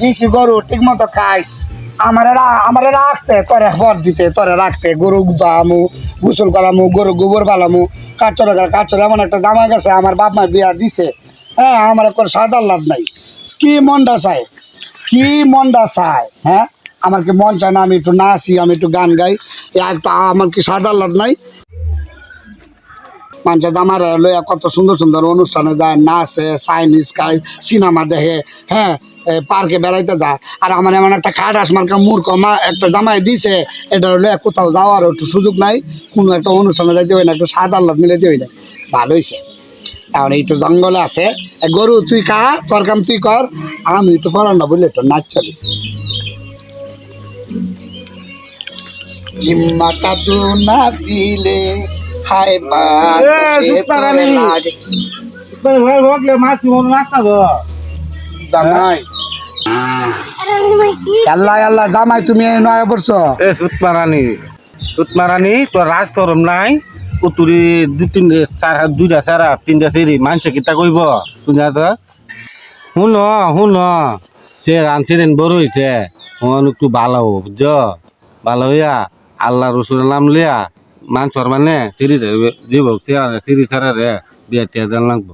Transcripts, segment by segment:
দিছি গরু ঠিক মতো খাই আমারে আমারে রাখছে, তোরে ভর দিতে, তোরে রাখতে। গরু দামু গোসল করামু, গরু গোবর পালামু কাচরে কাচরে এমন একটা জামা গেছে, আমার বাপ মা বিয়া দিছে। হ্যাঁ আমার কোনো সাদার লাভ নাই। কি মনটা চায়? কি মনটা চায়? হ্যাঁ আমার কি মন চায় না আমি একটু নাচি, আমি একটু গান গাই? একটু আমার কি সাদার লাভ নাই? মানুষের আমার লইয়া কত সুন্দর সুন্দর অনুষ্ঠানে যায়, নাচে চাইনিজ খায় সিনেমা দেখে হ্যাঁ পার্কে বেড়াইতে যায়। আর আমার এমন একটা খাট আসমার মূর্খ, মা একটা জামাই দিছে, এটা লইয়া কোথাও যাওয়ার একটু সুযোগ নাই, কোনো একটা অনুষ্ঠানে যাইতে হয় না, একটু সাত আল্লাহ মিলে দিয়ে না ভালো হয়েছে এখন একটু জঙ্গলে আছে গরু তুই কা তোর কাম তুই কর, আমি একটু পড়ান না বুঝলে একটু নাচ চলি। হিম্মাতা না দিলে হায় মা ভয় ভগলে মাছ মন জামাই। আল্লাহ আল্লাহ জামাই তুমি নয় পড়ছো এ সুতমা রানী সুতমা রানী তোর রাজ তরম নাই। উতুরি দু তিন চার দুইটা চারা তিনটা মানুষ কিতা কইব? শুনা তো? শুন শুন। বড় হয়েছে একটু ভালো হব বুঝছ ভালো হইয়া আল্লাহ রসুলের নাম লিয়া মানে সিঁড়ি জীব সিঁড়ি ছাড়া রে বিয়া টিয়া জান লাগবো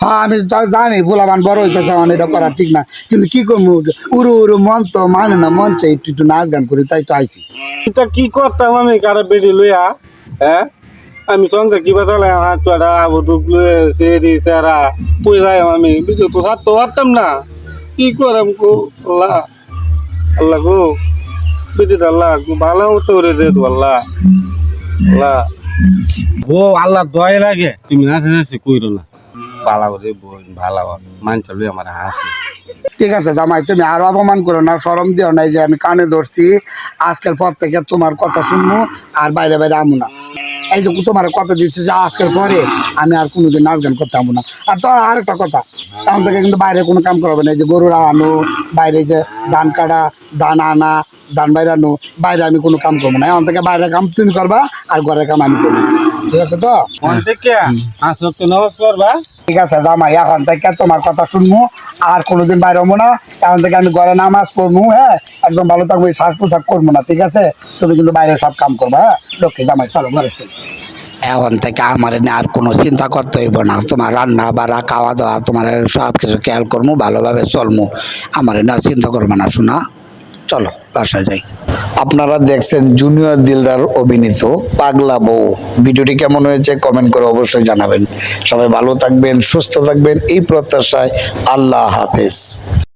হ্যাঁ আমি তো জানি ভোলাবান বড় হইতেছে আমার এটা করা ঠিক না। কিন্তু কি করব উরু উরু মন তো মানে না মন চাই একটু একটু নাচ গান করি তাই তো আইছি। এটা কি করতাম আমি কারও বেডি লইয়া হ্যাঁ? আমি সঙ্গে কি বাঁচালাম হাত তোরা বদুক লয়ে সেরি তারা কই যাই আমি? বুঝো তো হাত তো হারতাম না। কি করাম গো আল্লাহ আল্লাহ গো বেটি আল্লাহ ভালো হতো রে রে আল্লাহ। আল্লাহ। ও আল্লাহ দয় লাগে। তুমি হাসি হাসি কইরো না। ভালো রে বোন ভালো মান চলে আমার হাসি। ঠিক আছে জামাই তুমি আরও অপমান করো না সরম দিও না এই যে আমি কানে ধরছি আজকের পর থেকে তোমার কথা শুনব আর বাইরে বাইরে আমু না। এই যে তোমার কথা দিচ্ছে যে আজকের পরে আমি আর কোনোদিন নাচ গান করতে আমু না। আর তো আর একটা কথা তখন থেকে কিন্তু বাইরে কোনো কাম করবে না। এই যে গরু আনো বাইরে যে ধান কাটা ধান আনা ধান বাইরে আনো বাইরে আমি কোনো কাম করব না। এখন থেকে বাইরে কাম তুমি করবা আর ঘরের কাম আমি করব। ঠিক আছে তো? থেকে নমস্কার বা। ঠিক আছে জামাই এখন থেকে তোমার কথা শুনব আর কোনোদিন বাইরে হব না এখন থেকে আমি ঘরে নামাজ পড়ব হ্যাঁ? একদম ভালো থাকব শ্বাস পোশাক করব না, ঠিক আছে? তুমি কিন্তু বাইরে সব কাম করব হ্যাঁ? লক্ষ্মী জামাই, চলো, ঘরে এখন থেকে আমার এনে আর কোনো চিন্তা করতে হইব না, তোমার রান্না, বাড়া খাওয়া দাওয়া তোমার সব কিছু খেয়াল করব ভালোভাবে চলবো আমার এনে আর চিন্তা করব না, শোনা, চলো, বাসায় যাই। আপনারা দেখছেন জুনিয়র দিলদার অভিনীত পাগলা বউ। ভিডিওটি কেমন হয়েছে কমেন্ট করে অবশ্যই জানাবেন। সবাই ভালো থাকবেন, সুস্থ থাকবেন, এই প্রত্যাশায় আল্লাহ হাফেজ।